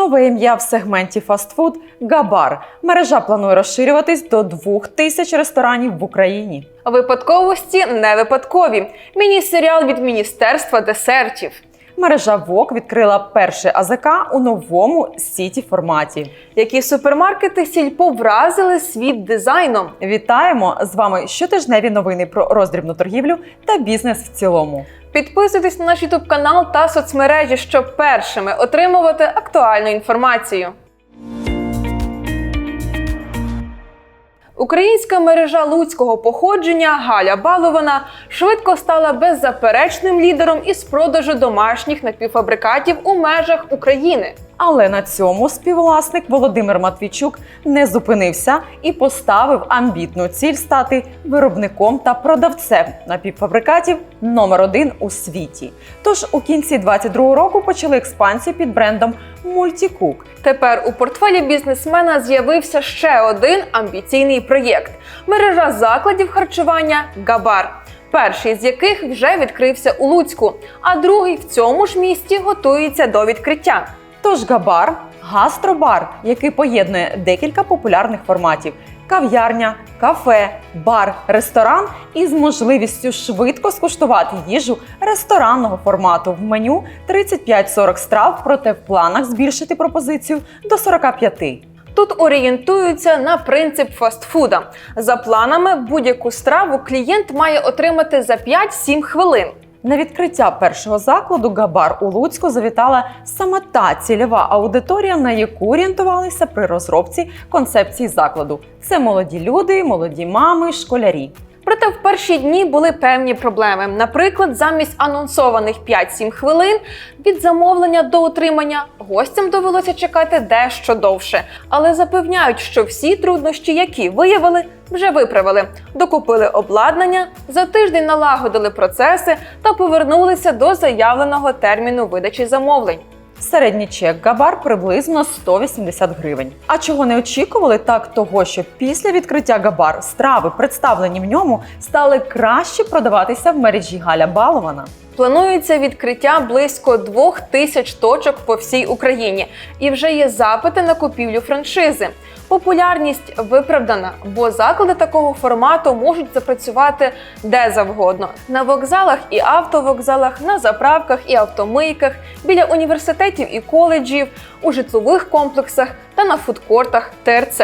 Нове ім'я в сегменті фастфуд Габар. Мережа планує розширюватись до двох тисяч ресторанів в Україні. Випадковості не випадкові. Міні-серіал від Міністерства десертів. Мережа ВОК відкрила перший АЗК у новому сіті форматі. Які супермаркети сільпо вразили світ дизайном. Вітаємо з вами щотижневі новини про роздрібну торгівлю та бізнес в цілому. Підписуйтесь на наш ютуб канал та соцмережі, щоб першими отримувати актуальну інформацію. Українська мережа луцького походження Галя Балована швидко стала беззаперечним лідером із продажу домашніх напівфабрикатів у межах України. Але на цьому співвласник Володимир Матвійчук не зупинився і поставив амбітну ціль стати виробником та продавцем напівфабрикатів номер один у світі. Тож у кінці 22-го року почали експансію під брендом Multicook. Тепер у портфелі бізнесмена з'явився ще один амбіційний проєкт мережа закладів харчування Габар. Перший з яких вже відкрився у Луцьку, а другий в цьому ж місті готується до відкриття. Тож Габар гастробар, який поєднує декілька популярних форматів: кав'ярня, кафе, бар, ресторан із можливістю швидко скуштувати їжу ресторанного формату в меню 35-40 страв, проте в планах збільшити пропозицію до 45. Тут орієнтуються на принцип фастфуда. За планами, будь-яку страву клієнт має отримати за 5-7 хвилин. На відкриття першого закладу Габар у Луцьку завітала саме та цільова аудиторія, на яку орієнтувалися при розробці концепції закладу. Це молоді люди, молоді мами, школярі. Проте в перші дні були певні проблеми. Наприклад, замість анонсованих 5-7 хвилин від замовлення до отримання гостям довелося чекати дещо довше. Але запевняють, що всі труднощі, які виявили, вже виправили, докупили обладнання, за тиждень налагодили процеси та повернулися до заявленого терміну видачі замовлень. Середній чек Габар приблизно 180 гривень. А чого не очікували, так того, що після відкриття Габар страви, представлені в ньому, стали краще продаватися в мережі Галя Балована. Планується відкриття близько двох тисяч точок по всій Україні, і вже є запити на купівлю франшизи. Популярність виправдана, бо заклади такого формату можуть запрацювати де завгодно на вокзалах і автовокзалах, на заправках і автомийках, біля університетів і коледжів, у житлових комплексах та на фудкортах ТРЦ,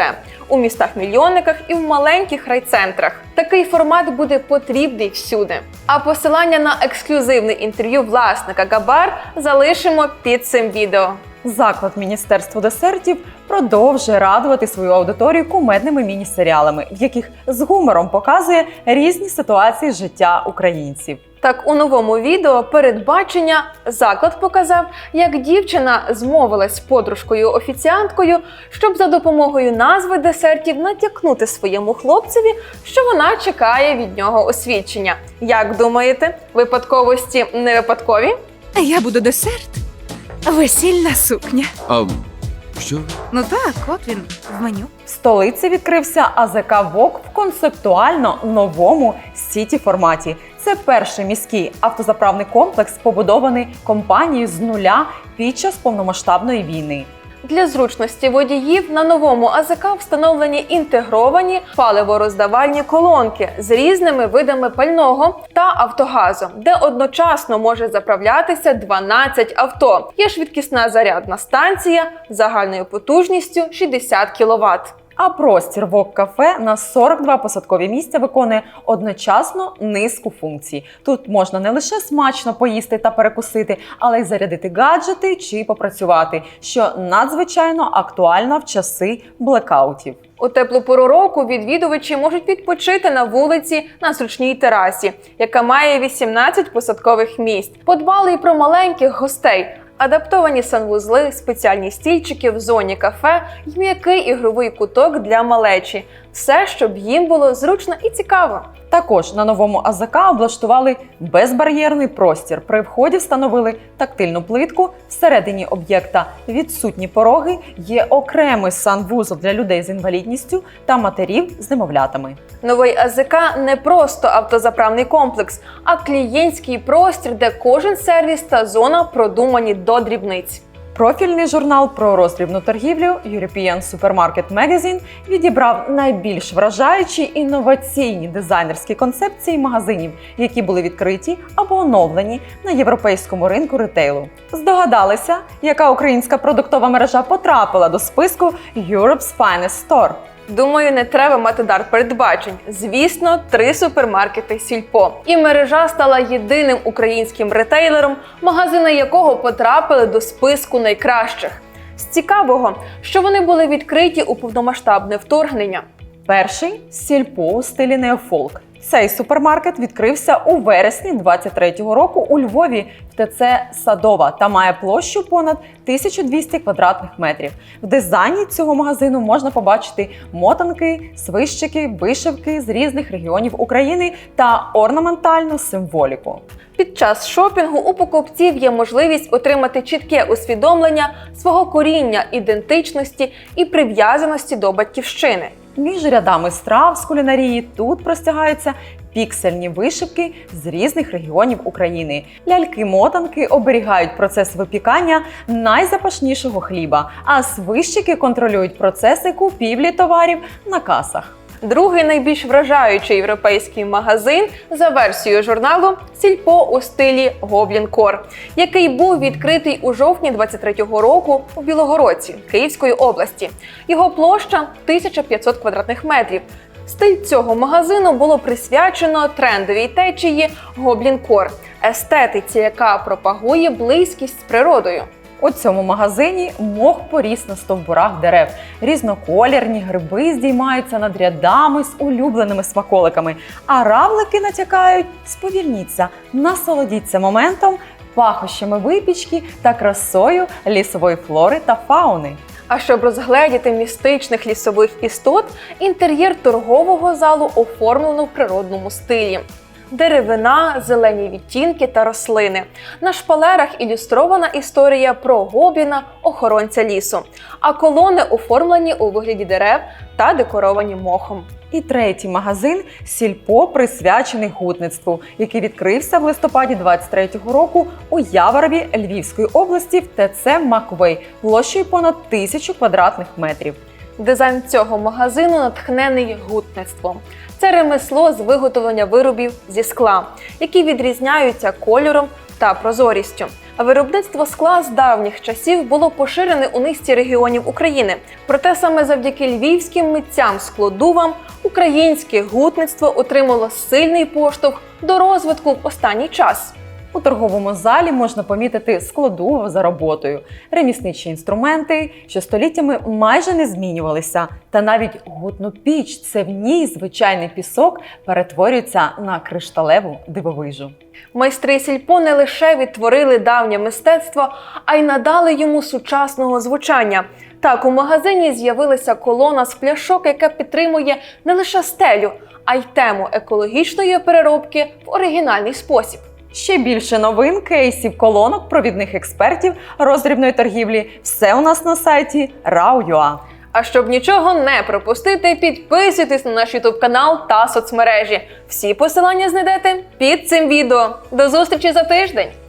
у містах-мільйонниках і в маленьких райцентрах. Такий формат буде потрібний всюди. А посилання на ексклюзивне інтерв'ю власника Габар залишимо під цим відео. Заклад Міністерства десертів продовжує радувати свою аудиторію кумедними міні-серіалами, в яких з гумором показує різні ситуації життя українців. Так, у новому відео передбачення заклад показав, як дівчина змовилась з подружкою-офіціанткою, щоб за допомогою назви десертів натякнути своєму хлопцеві, що вона чекає від нього освідчення. Як думаєте, випадковості не випадкові? Я буду десерт. Весільна сукня. А що? Ну так, от він в меню. В столиці відкрився АЗК ВОК в концептуально новому сіті форматі. Це перший міський автозаправний комплекс, побудований компанією з нуля під час повномасштабної війни. Для зручності водіїв на новому АЗК встановлені інтегровані паливороздавальні колонки з різними видами пального та автогазу, де одночасно може заправлятися 12 авто. Є швидкісна зарядна станція загальною потужністю 60 кВт. А простір ВОК кафе на 42 посадкові місця виконує одночасно низку функцій. Тут можна не лише смачно поїсти та перекусити, але й зарядити гаджети чи попрацювати, що надзвичайно актуально в часи блекаутів. У теплу пору року відвідувачі можуть відпочити на вулиці на зручній терасі, яка має 18 посадкових місць. Подбали і про маленьких гостей. Адаптовані санвузли, спеціальні стільчики в зоні кафе й м'який ігровий куток для малечі. Все, щоб їм було зручно і цікаво. Також на новому АЗК облаштували безбар'єрний простір. При вході встановили тактильну плитку. Всередині об'єкта відсутні пороги. Є окремий санвузол для людей з інвалідністю та матерів з немовлятами. Новий АЗК не просто автозаправний комплекс, а клієнтський простір, де кожен сервіс та зона продумані до дрібниць. Профільний журнал про роздрібну торгівлю European Supermarket Magazine відібрав найбільш вражаючі інноваційні дизайнерські концепції магазинів, які були відкриті або оновлені на європейському ринку ретейлу. Здогадалися, яка українська продуктова мережа потрапила до списку Europe's Finest Store? Думаю, не треба мати дар передбачень. Звісно, три супермаркети Сільпо. І мережа стала єдиним українським ретейлером, магазини якого потрапили до списку найкращих. З цікавого, що вони були відкриті у повномасштабне вторгнення. Перший сільпо у стилі неофолк. Цей супермаркет відкрився у вересні 23-го року у Львові в ТЦ Садова та має площу понад 1200 квадратних метрів. В дизайні цього магазину можна побачити мотанки, свищики, вишивки з різних регіонів України та орнаментальну символіку. Під час шопінгу у покупців є можливість отримати чітке усвідомлення свого коріння, ідентичності і прив'язаності до батьківщини. Між рядами страв з кулінарії тут простягаються піксельні вишивки з різних регіонів України. Ляльки-мотанки оберігають процес випікання найзапашнішого хліба, а свищики контролюють процеси купівлі товарів на касах. Другий найбільш вражаючий європейський магазин за версією журналу Сільпо у стилі Гоблін Кор, який був відкритий у жовтні 23-го року у Білогородці Київської області. Його площа 1500 квадратних метрів. Стиль цього магазину було присвячено трендовій течії Гоблін Кор, естетиці, яка пропагує близькість з природою. У цьому магазині мох поріс на стовбурах дерев. Різноколірні гриби здіймаються над рядами з улюбленими смаколиками, а равлики натякають сповільніться, насолодіться моментом, пахощами випічки та красою лісової флори та фауни. А щоб розгледіти містичних лісових істот, інтер'єр торгового залу оформлено в природному стилі. Деревина, зелені відтінки та рослини. На шпалерах ілюстрована історія про гобліна, охоронця лісу, а колони оформлені у вигляді дерев та декоровані мохом. І третій магазин Сільпо присвячений гутництву, який відкрився в листопаді 23-го року у Яворові Львівської області в ТЦ Маквей площею понад тисячу квадратних метрів. Дизайн цього магазину натхнений гутництвом. Це ремесло з виготовлення виробів зі скла, які відрізняються кольором та прозорістю. А виробництво скла з давніх часів було поширене у низці регіонів України. Проте саме завдяки львівським митцям складувам українське гутництво отримало сильний поштовх до розвитку в останній час. У торговому залі можна помітити складу за роботою, ремісничі інструменти, що століттями майже не змінювалися. Та навіть гутну піч це в ній звичайний пісок перетворюється на кришталеву дивовижу. Майстри сільпо не лише відтворили давнє мистецтво, а й надали йому сучасного звучання. Так, у магазині з'явилася колона з пляшок, яка підтримує не лише стелю, а й тему екологічної переробки в оригінальний спосіб. Ще більше новин, кейсів, колонок, провідних експертів роздрібної торгівлі. Все у нас на сайті Rao.ua. А щоб нічого не пропустити, підписуйтесь на наш ютуб канал та соцмережі. Всі посилання знайдете під цим відео. До зустрічі за тиждень!